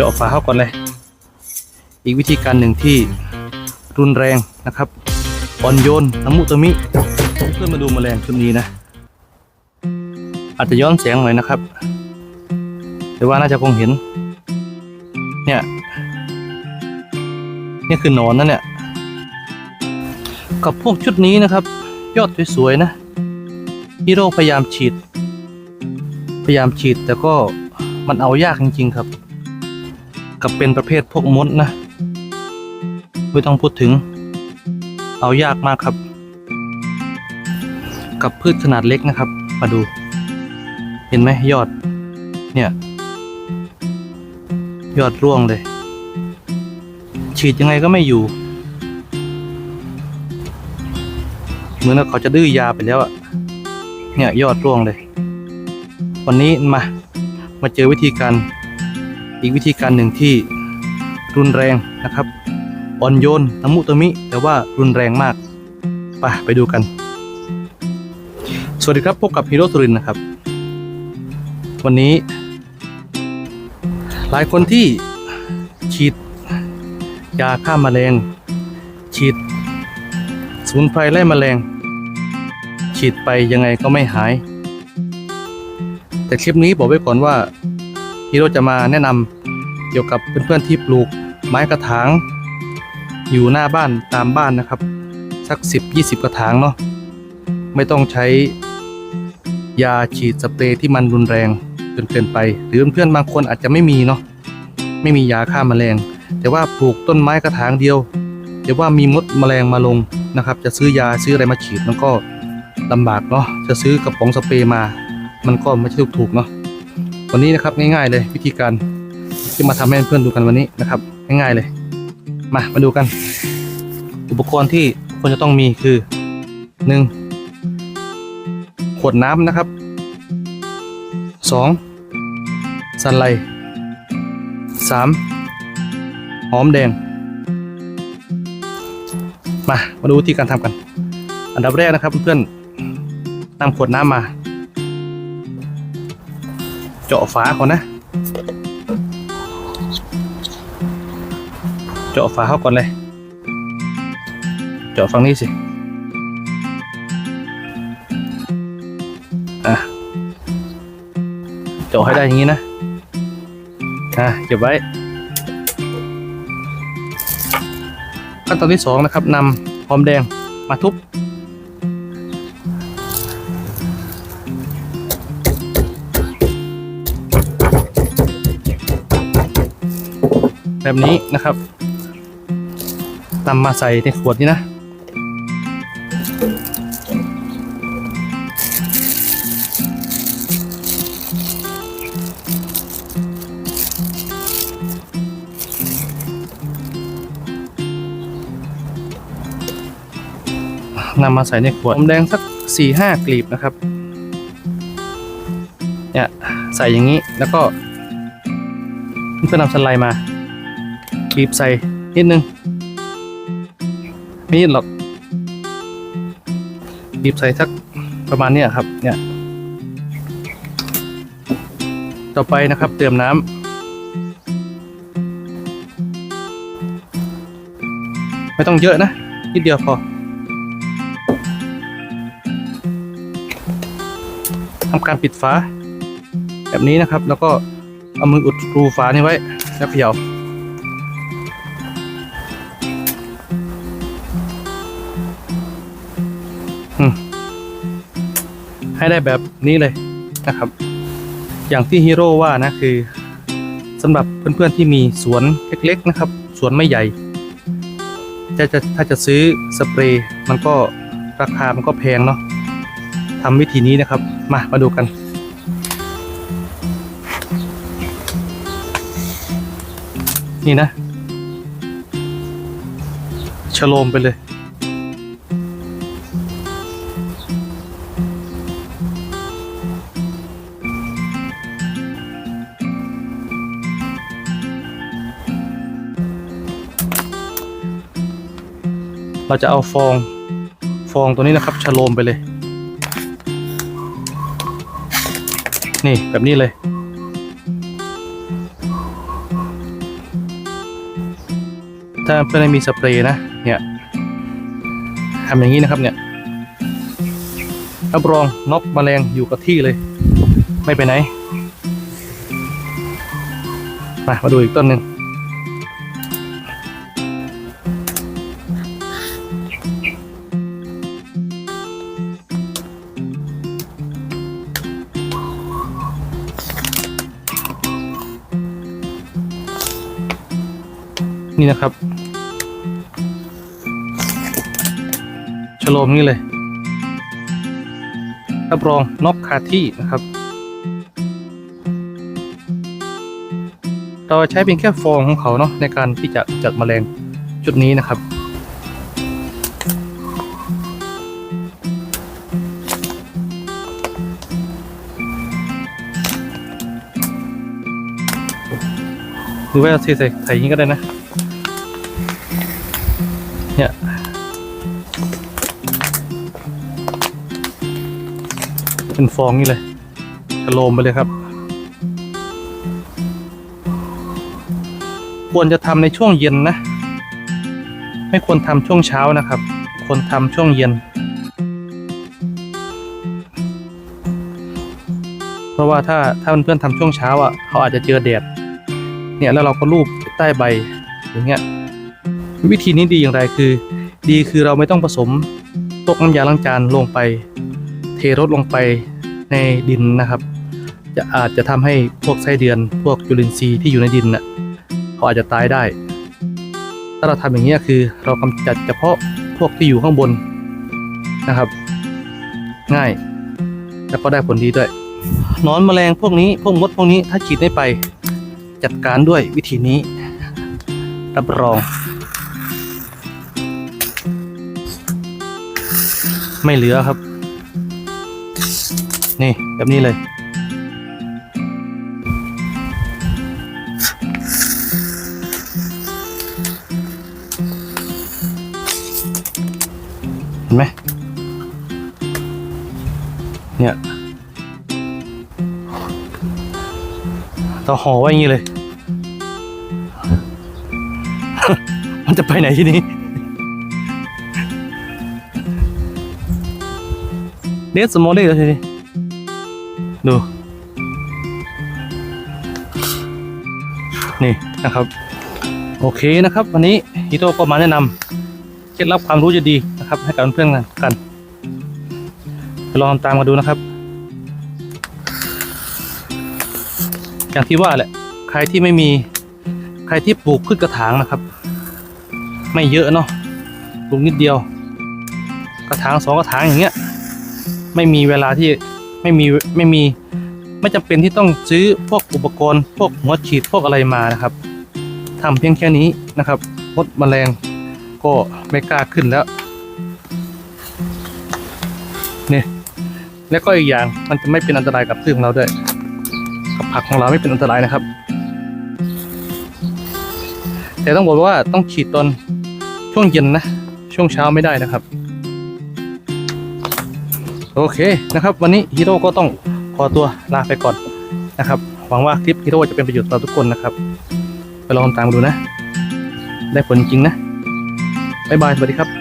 เจาะฝาเข้าก่อนเลย อีกวิธีการหนึ่งที่รุนแรงนะครับอ่อนโยนน้ำมุตมิ เพื่อนมาดูแมลงชุดนี้นะ อาจจะย้อนแสงหน่อยนะครับ แต่ว่าน่าจะคงเห็น เนี่ยนี่คือหนอนนั่นเนี่ย กับพวกชุดนี้นะครับ ยอดสวยๆนะฮีโร่พยายามฉีด พยายามฉีดแต่ก็มันเอายากจริงๆครับ กับเป็นประเภทพวกมดนะ ไม่ต้องพูดถึง เอายากมากครับ กับพืชขนาดเล็กนะครับ มาดู เห็นไหมยอด เนี่ย ยอดร่วงเลย ฉีดยังไงก็ไม่อยู่ เหมือนเขาจะดื้อยาไปแล้วอะเนี่ยยอดร่วงเลย วันนี้มามาเจอวิธีการ อีกวิธีการหนึ่งที่รุนแรงนะครับอ่อนโยนตะมุตะมิ แต่ว่ารุนแรงมากไปไปดูกัน สวัสดีครับพบกับฮีโร่สุรินนะครับ วันนี้ หลายคนที่ฉีดยาฆ่าแมลงฉีดสมุนไพรไล่แมลง ฉีดไปยังไงก็ไม่หาย แต่คลิปนี้บอกไว้ก่อนว่าฮีโร่จะมาแนะนำ เกี่ยวกับเพื่อนๆที่ปลูกไม้กระถาง อยู่หน้าบ้านตามบ้านนะครับ สัก 10-20 กระถางเนาะไม่ต้องใช้ยาฉีดสเปรย์ที่มันรุนแรงจนเกินไป หรือเพื่อนๆบางคนอาจจะไม่มีเนาะไม่มียาฆ่าแมลง แต่ว่าปลูกต้นไม้กระถางเดียวแต่ว่ามีมดแมลงมาลงนะครับ จะซื้อยาซื้ออะไรมาฉีดมันก็ลำบากเนาะจะซื้อกระป๋องสเปรย์มา มันก็ไม่ใช่ถูกๆเนาะวันนี้นะครับง่ายๆเลยวิธีการ ที่มาทำให้เพื่อนดูกันวันนี้นะครับง่ายๆเลย มามาดูกัน อุปกรณ์ที่ควรจะต้องมีคือหนึ่งขวดน้ำนะครับสองสันไลสามหอมแดง มามาดูวิธีการทำกัน อันดับแรกนะครับเพื่อนๆนำขวดน้ำมา เจาะฝาก่อนนะ จาะฝาเข้าก่อนเลย เจาะฝั่งนี้สิ อะ เจาะให้ได้อย่างนี้นะ อะเก็บไว้ขั้นตอนที่สองนะครับนำหอมแดงมาทุบแบบนี้นะครับ นำมาใส่ในขวดนี้นะนำมาใส่ในขวดหอมแดงสักสี่ห้ากลีบนะครับ เนี่ยใส่อย่างนี้แล้วก็เพื่อนำสไลด์มาบีบใส่นิดนึง ม่นิดหรอกบีบใส่สักประมาณเนี้ยครับ เนี่ย ต่อไปนะครับ เติมน้ำไม่ต้องเยอะนะนิดเดียวพอทำการปิดฝาแบบนี้นะครับ แล้วก็เอามืออุดรูฝานี้ไว้ แล้วเขย่า ให้ได้แบบนี้เลยนะครับ อย่างที่ฮีโร่ว่านะคือสำหรับเพื่อนๆที่มีสวนเล็กๆนะครับ สวนไม่ใหญ่จะจะถ้าจะซื้อสเปรย์มันก็ราคามันก็แพงเนาะทำวิธีนี้นะครับ มามาดูกัน นี่นะชโลมไปเลย เราจะเอาฟองฟองตัวนี้นะครับชะโลมไปเลย นี่แบบนี้เลยถ้าเพื่อนไม่มีสเปรย์นะเนี่ยทำอย่างนี้นะครับเนี่ยรับรองนกแมลงอยู่กับที่เลย ไม่ไปไหนมามาดูอีกต้นหนึ่ง นี่นะครับฉโลมนี่เลยรับรองนกคาที่นะครับ เราใช้เพียงแค่ฟองของเขาเนาะในการที่จะจัดแมลงจุดนี้นะครับหรือว่าเทใส่ใส่อย่างนี้ก็ได้นะ เนี่ยเป็นฟองนี่เลยชะโลมไปเลยครับควรจะทำในช่วงเย็นนะ ไม่ควรทำช่วงเช้านะครับ ควรทำช่วงเย็น เพราะว่าถ้าถ้าเพื่อนๆทำช่วงเช้าอะเขาอาจจะเจอแดดเนี่ยแล้วเราก็ลูบใต้ใบอย่างเงี้ย วิธีนี้ดีอย่างไรคือ ดีคือเราไม่ต้องผสมตกน้ำยาล้างจานลงไป เทรดลงไปในดินนะครับ จะอาจจะทำให้พวกไส้เดือน พวกจุลินทรีย์ที่อยู่ในดินน่ะเขาอาจจะตายได้ ถ้าเราทำอย่างนี้คือเรากำจัดเฉพาะพวกที่อยู่ข้างบนนะครับ ง่ายแล้วก็ได้ผลดีด้วยนอนแมลงพวกนี้พวกมดพวกนี้ถ้าฉีดไม่ไป จัดการด้วยวิธีนี้ รับรอง ไม่เหลือครับ นี่แบบนี้เลย เห็นไหมเนี่ยเราห่อไว้อย่างนี้เลย มันจะไปไหนที่นี้ เดสมอลเลยทีนี้ดู นี่นะครับ โอเคนะครับ วันนี้ฮิโตก็มาแนะนำเคล็ดลับความรู้จะดีนะครับ ให้กับเพื่อนๆกันลองตามมาดูนะครับ อย่างที่ว่าแหละ ใครที่ไม่มีใครที่ปลูกพืชกระถางนะครับ ไม่เยอะเนาะปลูกนิดเดียว กระถางสองกระถางอย่างเงี้ย ไม่มีเวลาที่ไม่มีไม่มีไม่จำเป็นที่ต้องซื้อพวกอุปกรณ์พวกหัวฉีดพวกอะไรมานะครับทำเพียงแค่นี้นะครับมดแมลงก็ไม่กล้าขึ้นแล้วนี่แล้วก็อีกอย่างมันจะไม่เป็นอันตรายกับพืชของเราด้วยกับผักของเราไม่เป็นอันตรายนะครับ แต่ต้องบอกว่าต้องฉีดตอนช่วงเย็นนะ ช่วงเช้าไม่ได้นะครับ โอเคนะครับ วันนี้ฮีโร่ก็ต้องขอตัวลาไปก่อนนะครับ หวังว่าคลิปฮีโร่จะเป็นประโยชน์ต่อทุกคนนะครับ ไปลองตามดูนะ ได้ผลจริงนะบ๊ายบายสวัสดีครับ